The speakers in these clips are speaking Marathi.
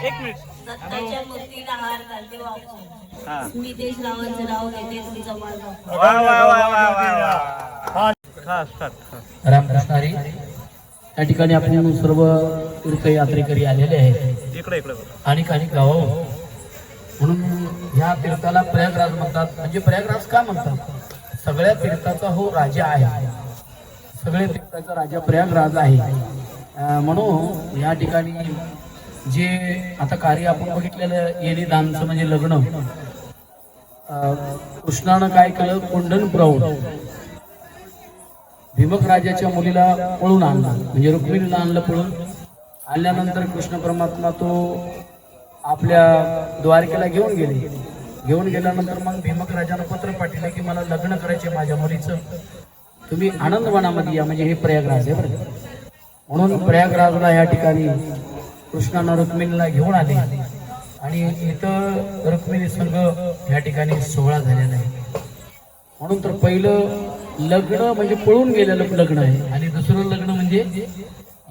एक मिनिट. दत्ताच्या मूर्तीला हार घालते वापरून हा. स्मितेश रावांचं नाव घेते तुमचा माझा वा वा वा वा वा वा. खास खास खास रामकृष्ण हरी या ठिकाणी आपण सर्व तीर्थयात्रेकरी आलेले आहेत. इकडे इकडे बघा. अनेक अनेक गावाहून म्हणून ह्या तीर्थाला प्रयागराज म्हणतात. म्हणजे प्रयागराज का म्हणतात? सगळ्या तीर्थाचा हो राजा आहे. सगळ्या तीर्थाचा राजा प्रयागराज आहे. अं, म्हणून या ठिकाणी जे आता कार्य आपण बघितलेलं येणे दानचं म्हणजे लग्न. कृष्णानं काय केलं? कुंडन प्रौढ. भीमक राजाच्या मुलीला पळून आणला. म्हणजे रुक्मिणीला आणलं पळून. आणल्यानंतर कृष्ण परमात्मा तो आपल्या द्वारकेला घेऊन गेले. घेऊन गेल्यानंतर मग भीमक राजानं पत्र पाठवलं की मला लग्न करायचे माझ्या मुलीचं. तुम्ही आनंदवनामध्ये या म्हणजे हे प्रयागराज आहे बरं म्हणून प्रयागराजला या ठिकाणी कृष्णानं रुक्मिणीला घेऊन आले. आणि इथं रुक्मिणी संघ या ठिकाणी सोहळा झालेला आहे. म्हणून तर पहिलं लग्न म्हणजे पळून गेलेलं लग्न आहे. आणि दुसरं लग्न म्हणजे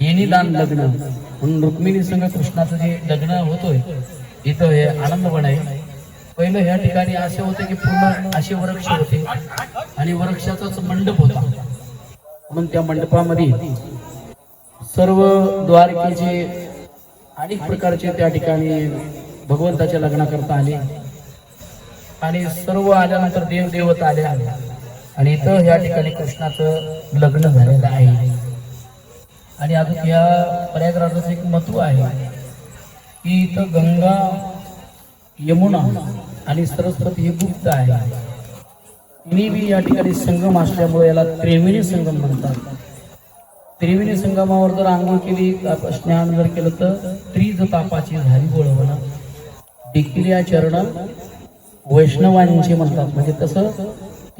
येणीदान लग्न. म्हणून रुक्मिणी संघ कृष्णाचं जे लग्न होतोय इथं हे आनंदवन आहे. पहिलं ह्या ठिकाणी असे होते की पूर्ण असे वृक्ष होते. आणि वृक्षाचाच मंडप होता. म्हणून त्या मंडपामध्ये सर्व द्वारकेचे अनेक प्रकारचे त्या ठिकाणी भगवंताच्या लग्नाकरता आले. आणि सर्व आल्यानंतर देवदेवता आले. आले आणि इथं या ठिकाणी कृष्णाचं लग्न झालेलं आहे. आणि अजून या प्रयागराजाचं एक महत्त्व आहे. की इथं गंगा यमुना आणि सरस्वती हे गुप्त आहे. तिन्ही बी या ठिकाणी संगम असल्यामुळे याला त्रिवेणी संगम म्हणतात. त्रिवेणी संगमावर जर आंघोळ केली ताप- स्नान जर केलं तर त्रिज तापाची झाली बोळवणं. देखील या चरण वैष्णवांचे म्हणतात. म्हणजे तसं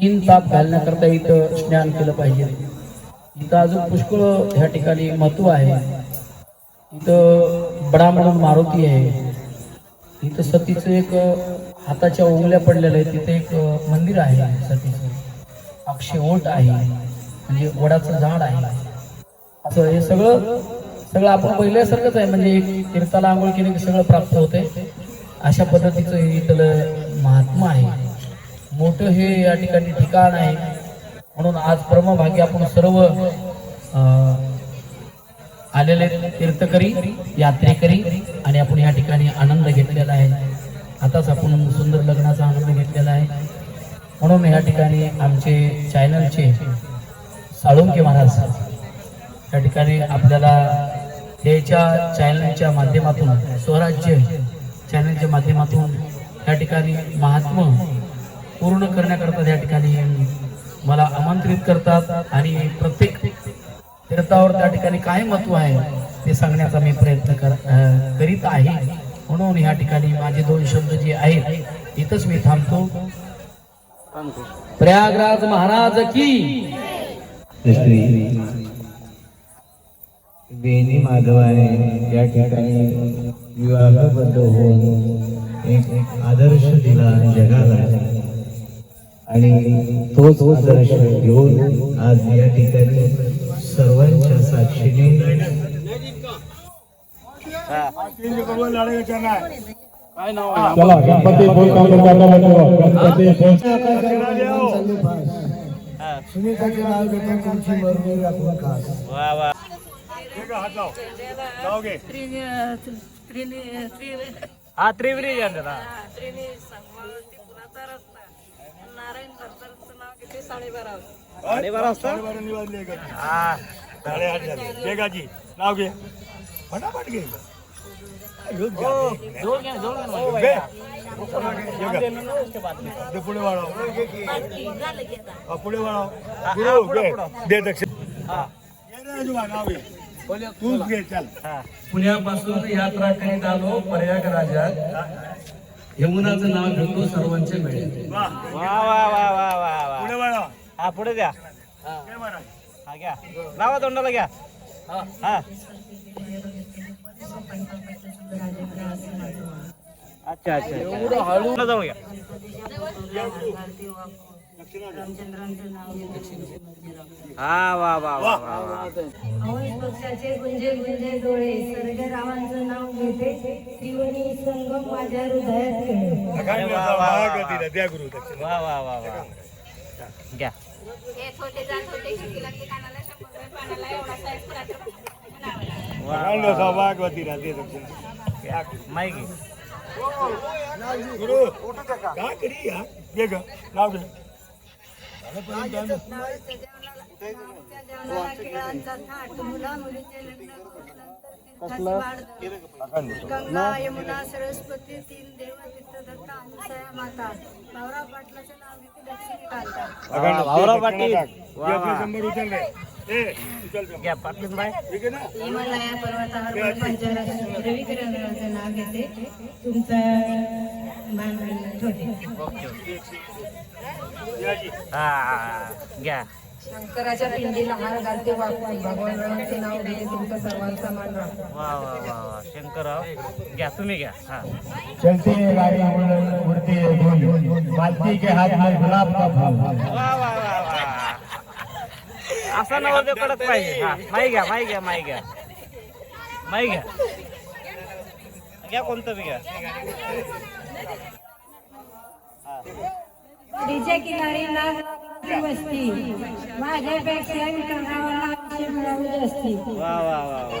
तीन ताप घालण्याकरता इथं स्नान केलं पाहिजे. इथं अजून पुष्कळ ह्या ठिकाणी महत्त्व आहे. इथं बडा म्हणून मारुती आहे. इथं सतीचं एक हाताच्या उंगल्या पडलेलं आहे तिथे एक मंदिर आहे सतीचं. अक्षय ओट आहे. म्हणजे वडाचं झाड आहे. असं हे सगळं सगळं आपण पहिल्यासारखंच आहे. म्हणजे तीर्थाला आंघोळ केली की सगळं प्राप्त होते अशा पद्धतीचं हे इथलं महात्मा आहे. मोठं हे या ठिकाणी ठिकाण आहे. म्हणून आज परमभागी आपण सर्व आलेले तीर्थकरी यात्रेकरी आणि आपण या ठिकाणी आनंद घेतलेला आहे. आताच आपण सुंदर लग्नाचा आनंद घेतलेला आहे. म्हणून या ठिकाणी आमचे चॅनलचे साळुंके महाराज या ठिकाणी आपल्याला त्याच्या चॅनलच्या माध्यमातून स्वराज्य चॅनलच्या माध्यमातून या ठिकाणी महात्मा पूर्ण करण्याकरता या ठिकाणी मला आमंत्रित करतात आणि प्रत्येक तीर्थावर त्या ठिकाणी काय महत्त्व आहे ते सांगण्याचा मी प्रयत्न कर करीत आहे. म्हणून या ठिकाणी माझे दोन शब्द जे आहेत इथंच मी थांबतो. प्रयागराज महाराज की वेणी माधवाने या ठिकाणी विवाहबद्ध होऊन एक आदर्श दिला जगाला. आणि तोच आदर्श घेऊन आज या ठिकाणी सर्वांच्या साक्षीने चला गणपती बोलता गणपती सुनीताचे नाव घेतो तुमची मरणी राखून खास वा वा. हा त्रिवेणी यांचं ना? नारायण भरताचं नाव घेते साडेबारा साडेबारा वाजता हा. साडेआठ झाले. बेगाजी नाव घे फटाफट घे घ्या घ्या. घे. ना पुढे वाढव. की आता हा, पुढे वाढव. हा, गुरु, पुढं, घे. पुढं. दे दक्षिण. हा. घे रे आजोबा, नाव घे तूच घे चल. पुण्यापासून यात्रा करीत आलो प्रयागराजात. यमुनाचं नाव घेतो सर्वांचे मिळेल वा. वा वा वा वा पुढे हा पुढे द्या. हा. घ्या. लावा तोंडाला घ्या. हा. अच्छा अच्छा एवढं हळू. जाऊ घ्या. रामचंद्रांचं नाव हा वा वा वा वा वा. हवस पक्षाचे गुंजे गुंजे डोळे सर्ग रावांचं नाव घेते. त्रिवणी संगम माझ्या हृदयात वा वा वा वा. घ्या. येत होते जात होते शिकला की कानाला शंभर एवढा साईज दक्षिणा. घ्या. माहिती गंगा यमुना सरस्वती तीन देव तीर्थदत्ता अनुसया माता. पाटलाचं नाव घेते दक्षिणी पाटील. शंभर हिमालया पर्वतावर नाव घेते. तुमचं ठेवते हा घ्या. शंकराच्या पिंडीला हार घालते वापरून भगवानरावांचे नाव घेते तुमचा सर्वांचा मान राखते वा वा वा वा. शंकरराव घ्या तुम्ही घ्या. हा. चलती है गाड़ी उड़- उड़ती है धूल मालती के हाथ में गुलाब का फूल. वा वा वा वा. असा नवरदेव कडक पाहिजे. हा माही घ्या माही घ्या माही घ्या. माही घ्या. घ्या कोणतं बी घ्या. नदीच्या किनारी वस्ती. माझ्यापेक्षा विक्रमाला आयुष्य मिळाली असती वा वा वा वा.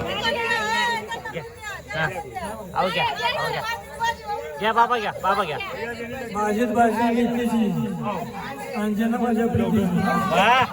घ्या. बाबा घ्या. बाबा घ्या. माझीच भाषा घेतलीची अंजना माझ्या वा.